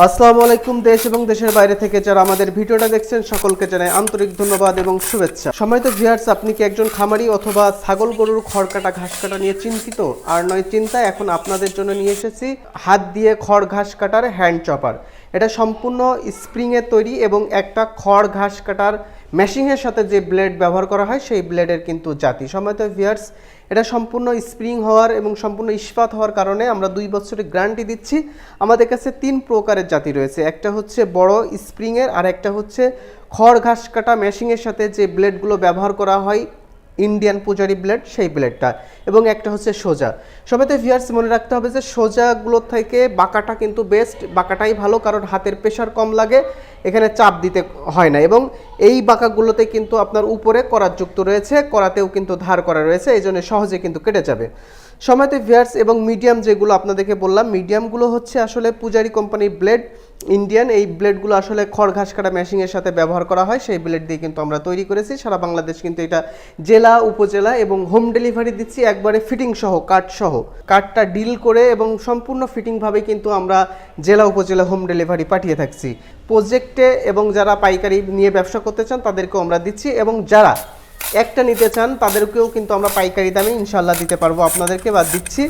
আসসালামু আলাইকুম, দেশ এবং দেশের বাইরে থেকে যারা আমাদের ভিডিওটা দেখছেন, সকলকে জানাই আন্তরিক ধন্যবাদ এবং শুভেচ্ছা। সময় তো ভিউয়ার্স আপনি কি একজন খামারি অথবা ছাগল গরুর খড় কাটা, ঘাস কাটা নিয়ে চিন্তিত? আর নয় চিন্তা এখন আপনাদের জন্য নিয়ে এসেছি হাত দিয়ে খড়, ঘাস কাটার হ্যান্ড চপার এটা সম্পূর্ণ স্প্রিংয়ের তৈরি এবং একটা খড়, ঘাস কাটার মেশিংয়ের সাথে যে ব্লেড ব্যবহার করা হয়, সেই ব্লেডের কিন্তু জাতি। সময়ত ভিয়ার্স এটা সম্পূর্ণ স্প্রিং হওয়ার এবং সম্পূর্ণ ইস্পাত হওয়ার কারণে আমরা দুই বছরের গ্যারান্টি দিচ্ছি। আমাদের কাছে তিন প্রকারের জাতি রয়েছে। একটা হচ্ছে বড় স্প্রিংয়ের আর একটা হচ্ছে খড় ঘাস কাটা মেশিংয়ের সাথে যে ব্লেডগুলো ব্যবহার করা হয় ইন্ডিয়ান পূজারি ব্লেড সেই ব্লেডটা এবং একটা হচ্ছে সোজা। সবাইতে ভিয়ার্স মনে রাখতে হবে যে সোজাগুলো থেকে বাঁকাটা কিন্তু বেস্ট বাঁকাটাই ভালো, কারণ হাতের প্রেশার কম লাগে, এখানে চাপ দিতে হয় না। এবং এই বাঁকাগুলোতে কিন্তু আপনার উপরে করার যুক্ত রয়েছে, করাতেও কিন্তু ধার করা রয়েছে এই জন্য সহজে কিন্তু কেটে যাবে। সময়তে ভিয়ার্স এবং মিডিয়াম যেগুলো আপনাদেরকে বললাম, মিডিয়ামগুলো হচ্ছে আসলে পূজারি কোম্পানির ব্লেড, ইন্ডিয়ান। এই ব্লেডগুলো আসলে খড় ঘাস কাটা মেশিংয়ের সাথে ব্যবহার করা হয়, সেই ব্লেড দিয়ে কিন্তু আমরা তৈরি করেছি। সারা বাংলাদেশ কিন্তু এটা জেলা, উপজেলা এবং হোম ডেলিভারি দিচ্ছি, একবারে ফিটিং সহ, কাঠ সহ। কাঠটা ডিল করে এবং সম্পূর্ণ ফিটিংভাবে কিন্তু আমরা জেলা, উপজেলা হোম ডেলিভারি পাঠিয়ে থাকছি। প্রজেক্টে এবং যারা পাইকারি নিয়ে ব্যবসা করতে চান, তাদেরকেও আমরা দিচ্ছি এবং যারা একটা নিতে চান তাদেরকেও কিন্তু আমরা পাইকারি দামে ইনশাল্লাহ দিতে পারব। আপনাদেরকে বা দিচ্ছি।